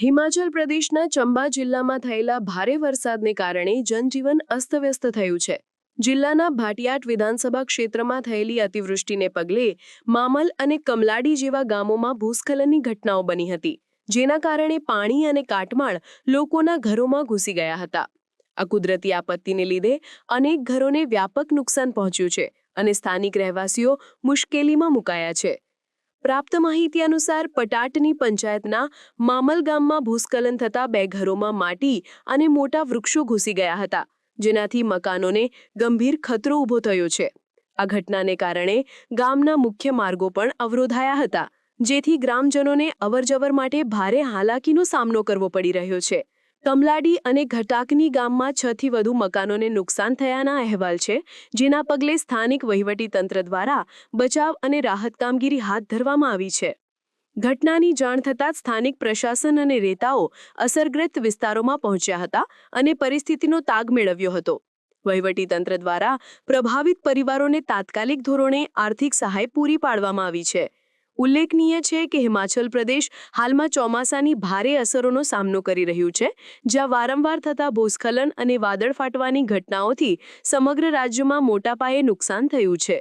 હિમાચલ પ્રદેશના ચંબા જિલ્લામાં થયેલા ભારે વરસાદને કારણે જનજીવન અસ્તવ્યસ્ત થયું છે. જિલ્લાના ભાટિયાટ વિધાનસભા ક્ષેત્રમાં થયેલી અતિવૃષ્ટિને પગલે મામલ અને કમલાડી જેવા ગામોમાં ભૂસ્ખલનની ઘટનાઓ બની હતી, જેના કારણે પાણી અને કાટમાળ લોકોના ઘરોમાં ઘૂસી ગયા હતા. આ કુદરતી આપત્તિને લીધે અનેક ઘરોને વ્યાપક નુકસાન પહોંચ્યું છે અને સ્થાનિક રહેવાસીઓ મુશ્કેલીમાં મુકાયા છે. પ્રાપ્ત માહિતી અનુસાર પટાટની પંચાયતના મામલ ગામમાં ભૂસ્ખલન થતા બે ઘરોમાં માટી અને મોટા વૃક્ષો ઘૂસી ગયા હતા, જેનાથી મકાનોને ગંભીર ખતરો ઊભો થયો છે. આ ઘટનાને કારણે ગામના મુખ્ય માર્ગો પણ અવરોધાયા હતા, જેથી ગ્રામજનોને અવરજવર માટે ભારે હાલાકીનો સામનો કરવો પડી રહ્યો છે. કમલાડી અને ઘટાકની ગામમાં છ થી વધુ મકાનોને નુકસાન થયાના અહેવાલ છે, જેના પગલે સ્થાનિક વહીવટીતંત્ર દ્વારા બચાવ અને રાહત કામગીરી હાથ ધરવામાં આવી છે. ઘટનાની જાણ થતાં સ્થાનિક પ્રશાસન અને રેતાઓ અસરગ્રસ્ત વિસ્તારોમાં પહોંચ્યા હતા અને પરિસ્થિતિનો તાગ મેળવ્યો હતો. વહીવટીતંત્ર દ્વારા પ્રભાવિત પરિવારોને તાત્કાલિક ધોરણે આર્થિક સહાય પૂરી પાડવામાં આવી છે. ઉલ્લેખનીય છે કે હિમાચલ પ્રદેશ હાલમાં ચોમાસાની ભારે અસરોનો સામનો કરી રહ્યું છે, જ્યાં વારંવાર થતા ભૂસ્ખલન અને વાદળ ફાટવાની ઘટનાઓથી સમગ્ર રાજ્યમાં મોટા પાયે નુકસાન થયું છે.